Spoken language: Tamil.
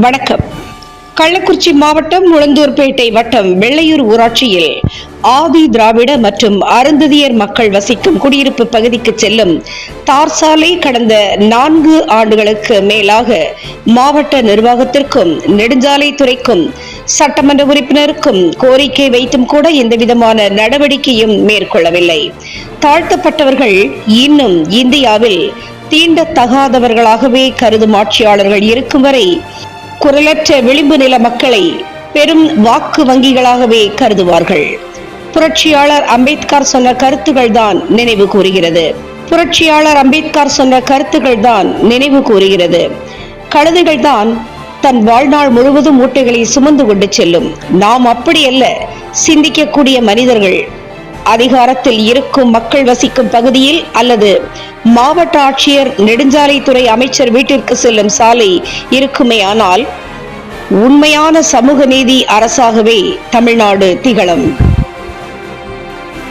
வணக்கம். கள்ளக்குறிச்சி மாவட்டம் உளுந்தூர்பேட்டை வட்டம் வெள்ளையூர் ஊராட்சியில் ஆதி திராவிட மற்றும் அருந்ததியர் மக்கள் வசிக்கும் குடியிருப்பு பகுதிக்கு செல்லும் தார் சாலை கடந்த நான்கு ஆண்டுகளுக்கு மேலாக மாவட்ட நிர்வாகத்திற்கும் நெடுஞ்சாலைத்துறைக்கும் சட்டமன்ற உறுப்பினருக்கும் கோரிக்கை வைத்தும் கூட எந்தவிதமான நடவடிக்கையும் மேற்கொள்ளவில்லை. தாழ்த்தப்பட்டவர்கள் இன்னும் இந்தியாவில் தீண்டத்தகாதவர்களாகவே கருதும் ஆட்சியாளர்கள் இருக்கும் வரை குரலற்ற விளிம்பு நில மக்களை பெரும் வாக்கு வங்கிகளாகவே கருதுவார்கள். புரட்சியாளர் அம்பேத்கர் சொன்ன கருத்துக்கள் தான் நினைவு கூறுகிறது. புரட்சியாளர் அம்பேத்கர் சொன்ன கருத்துக்கள் தான் நினைவு கூறுகிறது. கழுதுகள் தான் தன் வாழ்நாள் முழுவதும் மூட்டைகளை சுமந்து கொண்டு செல்லும். நாம் அப்படியல்ல சிந்திக்கக்கூடிய மனிதர்கள் அதிகாரத்தில் இருக்கும் மக்கள் வசிக்கும் பகுதியில் அல்லது மாவட்ட ஆட்சியர் நெடுஞ்சாலைத்துறை அமைச்சர் வீட்டிற்கு செல்லும் சாலை இருக்குமே ஆனால் உண்மையான சமூக நீதி அரசாகவே தமிழ்நாடு திகழும்.